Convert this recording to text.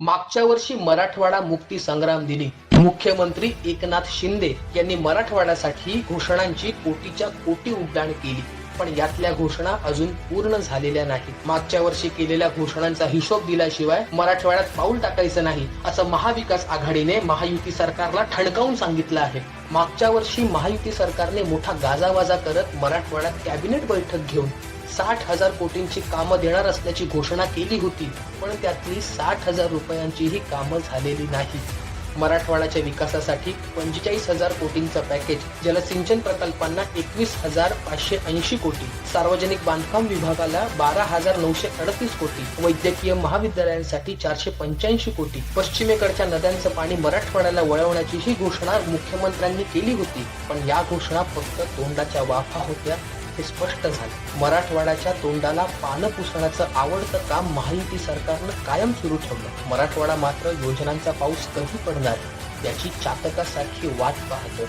मागच्या वर्षी मराठवाडा मुक्ती संग्राम दिनी मुख्यमंत्री एकनाथ शिंदे यांनी मराठवाड्यासाठी घोषणांची कोटीच्या कोटी उड्डाण केली. पण यातल्या घोषणा अजून पूर्ण झालेल्या नाहीत. मागच्या वर्षी केलेल्या घोषणांचा हिशोब दिल्याशिवाय मराठवाड्यात पाऊल टाकायचं नाही असं महाविकास आघाडीने महायुती सरकारला ठणकावून सांगितलं आहे. मागच्या वर्षी महायुती सरकारने मोठा गाजावाजा करत मराठवाड्यात कॅबिनेट बैठक घेऊन साठ हजार कोटींची कामं देणार असल्याची घोषणा केली होती पण त्यातली साठ हजार रुपयांचीही कामं झालेली नाही. मराठवाड्याच्या विकासासाठी पंचेचाळीस हजार कोटींचं पॅकेज जलसिंचन प्रकल्पांना एकवीस हजार पाचशे ऐंशी कोटी सार्वजनिक बांधकाम विभागाला बारा हजार नऊशे अडतीस कोटी वैद्यकीय महाविद्यालयांसाठी चारशे पंच्याऐंशी कोटी पश्चिमेकडच्या नद्यांचं पाणी मराठवाड्याला वळवण्याची ही घोषणा मुख्यमंत्र्यांनी केली होती पण या घोषणा फक्त तोंडाच्या वाफा होत्या. हे स्पष्ट झालं. मराठवाड्याच्या तोंडाला पानं पुसण्याचं आवडतं काम महायुती सरकारनं कायम सुरू ठेवलं. मराठवाडा मात्र योजनांचा पाऊस कधी पडणार याची चातकासारखी वाट पाहतो